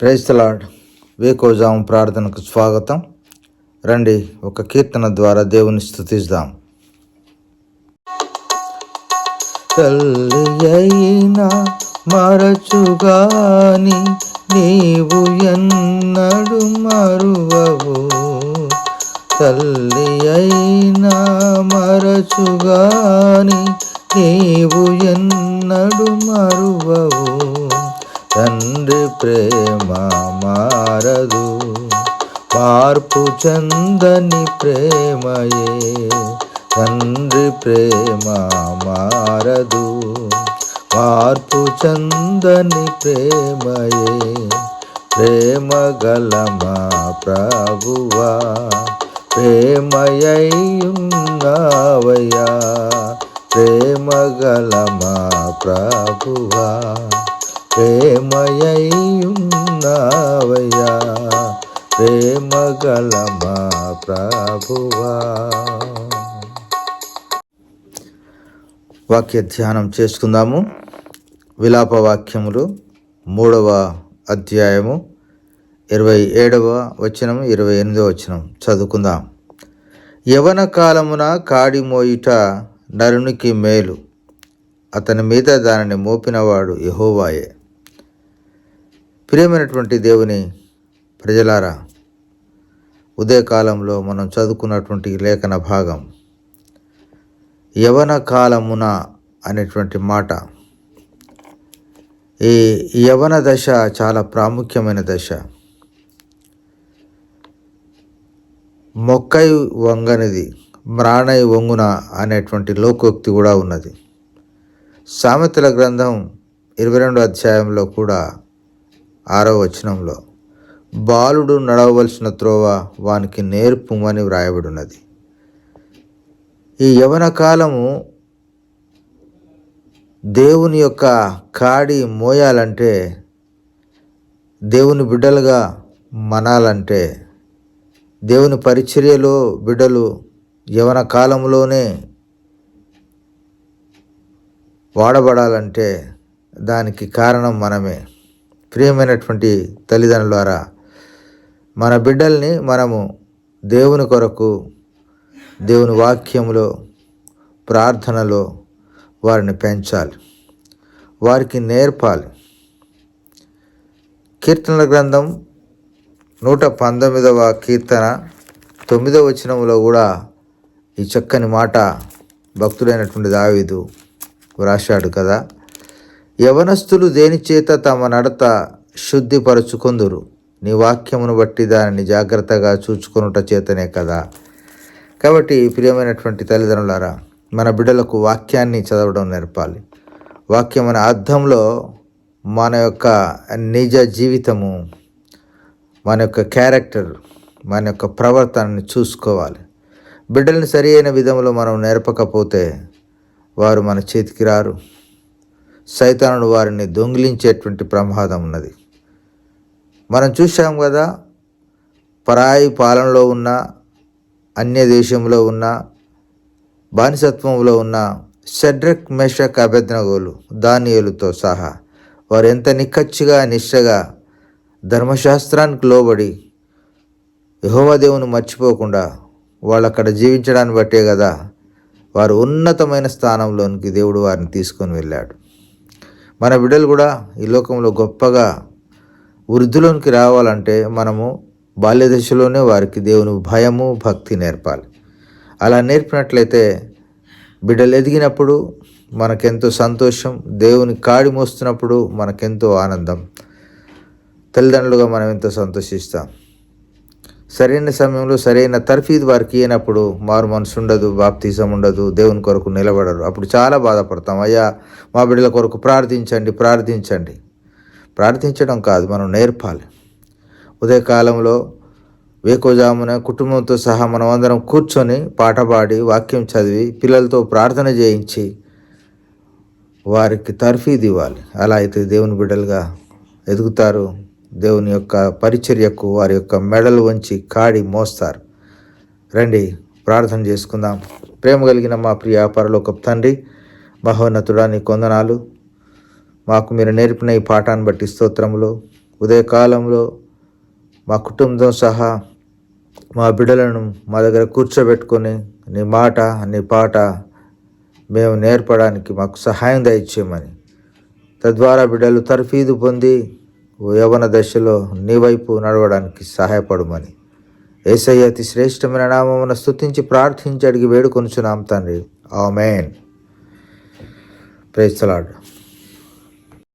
Praise the Lord వేకోజాము ప్రార్థనకు స్వాగతం. రండి ఒక కీర్తన ద్వారా దేవుని స్థుతిద్దాం తల్లి అయినా మరచుగాని నీవు ఎన్నడు మరువవు. తల్లి అయినా మరచుగాని నీవు ఎన్నడు మరువవు. తండ్రి ప్రేమ మారదు. మార్పు చందని ప్రేమయే తండ్రి ప్రేమ మారదు. మార్పు చందని ప్రేమయే ప్రేమ గలమా ప్రభువా. ప్రేమయ్యున్నావయ్యా ప్రేమ గలమా ప్రభువా. ప్రేమయ్యున్నావయ్యా ప్రేమ గల ప్రభువా. వాక్య ధ్యానం చేసుకుందాము. విలాప వాక్యములు మూడవ అధ్యాయము ఇరవై ఏడవ వచనం ఇరవై ఎనిమిదవ వచనం. చదువుకుందాం. యవన కాలమున కాడి మోయుట నరునికి మేలు. అతని మీద దానిని మోపినవాడు యహోవాయే. ప్రియమైనటువంటి దేవుని ప్రజలారా ఉదయకాలంలో మనం చదువుకున్నటువంటి లేఖన భాగం యవన కాలమున అనేటువంటి మాట. ఈ యవన దశ చాలా ప్రాముఖ్యమైన దశ. మొక్కై వంగనిది మ్రాణై వంగున అనేటువంటి లోకోక్తి కూడా ఉన్నది. సామెతల గ్రంథం ఇరవై రెండో అధ్యాయంలో కూడా ఆరో వచనంలో బాలుడు నడవవలసిన త్రోవ వానికి నేర్పుమని వ్రాయబడి ఉన్నది ఈ యవన కాలము దేవుని యొక్క కాడి మోయాలంటే దేవుని బిడ్డలుగా మనాలంటే దేవుని పరిచర్యలో బిడ్డలు యవన కాలంలోనే వాడబడాలంటే దానికి కారణం మనమే. ప్రియమైనటువంటి తల్లిదండ్రులారా మన బిడ్డల్ని మనము దేవుని కొరకు దేవుని వాక్యంలో ప్రార్థనలో వారిని పెంచాలి. వారికి నేర్పాలి. కీర్తనల గ్రంథం నూట పంతొమ్మిదవ కీర్తన తొమ్మిదవ వచనంలో కూడా ఈ చక్కని మాట భక్తుడైనటువంటి దావీదు వ్రాశాడు కదా. యవనస్తులు దేని చేత తమ నడత శుద్ధిపరుచుకుందురు? నీ వాక్యమును బట్టి దానిని జాగ్రత్తగా చూచుకునుట చేతనే కదా? కాబట్టి ప్రియమైనటువంటి తల్లిదండ్రులారా మన బిడ్డలకు వాక్యాన్ని చదవడం నేర్పాలి. వాక్యం అనే అర్థంలో మన యొక్క నిజ జీవితము మన యొక్క క్యారెక్టర్ మన యొక్క ప్రవర్తనని చూసుకోవాలి. బిడ్డల్ని సరి అయిన విధంలో మనం నేర్పకపోతే వారు మన చేతికి రారు. సైతానుడు వారిని దొంగిలించేటువంటి ప్రమాదం ఉన్నది. మనం చూసాం కదా పరాయి పాలనలో ఉన్న అన్య దేశంలో ఉన్న బానిసత్వంలో ఉన్న షడ్రక్ మెషక్ అభ్యర్థనగోలు దానియులతో సహా వారు ఎంత నిక్కచ్చిగా నిష్టగా ధర్మశాస్త్రానికి లోబడి యహోవదేవుని మర్చిపోకుండా వాళ్ళు అక్కడ జీవించడాన్ని బట్టే కదా వారు ఉన్నతమైన స్థానంలోనికి దేవుడు వారిని తీసుకొని వెళ్ళాడు. మన బిడ్డలు కూడా ఈ లోకంలో గొప్పగా వృద్ధిలోనికి రావాలంటే మనము బాల్య దశలోనే వారికి దేవుని భయము భక్తి నేర్పాలి. అలా నేర్పినట్లయితే బిడ్డలు ఎదిగినప్పుడు మనకెంతో సంతోషం దేవుని కాడి మోస్తున్నప్పుడు మనకెంతో ఆనందం. తల్లిదండ్రులుగా మనం ఎంతో సంతోషిస్తాం. సరైన సమయంలో సరైన తర్ఫీదు వారికి ఇయ్యనప్పుడు మారు మనసు ఉండదు బాప్తీసం ఉండదు దేవుని కొరకు నిలబడరు. అప్పుడు చాలా బాధపడతాం. అయ్యా మా బిడ్డల కొరకు ప్రార్థించండి ప్రార్థించండి. ప్రార్థించడం కాదు మనం నేర్పాలి. ఉదయకాలంలో వేకోజామున కుటుంబంతో సహా మనం అందరం కూర్చొని పాట పాడి వాక్యం చదివి పిల్లలతో ప్రార్థన చేయించి వారికి తర్ఫీదు ఇవ్వాలి. అలా అయితే దేవుని బిడ్డలుగా ఎదుగుతారు. దేవుని యొక్క పరిచర్యకు వారి యొక్క మెడలు వంచి కాడి మోస్తారు. రండి ప్రార్థన చేసుకుందాం. ప్రేమ కలిగిన మా ప్రియ పరలోక తండ్రి మహోన్నతుడా నీ కొందనాలు. మాకు మీరు నేర్పిన ఈ పాఠాన్ని బట్టి స్తోత్రంలో ఉదయకాలంలో మా కుటుంబంతో సహా మా బిడ్డలను మా దగ్గర కూర్చోబెట్టుకొని నీ మాట నీ పాట మేము నేర్పడానికి మాకు సహాయం దయచేయమని. తద్వారా బిడ్డలు తర్ఫీదు పొంది యవన దశలో నీ వైపు నడవడానికి సహాయపడమని. ఏసయ్య అతి శ్రేష్టమైన నామమున స్తుతించి ప్రార్థించి అడిగి వేడుకొనుచున్నాం తండ్రి. ఆమెన్. ప్రేస్తలాడు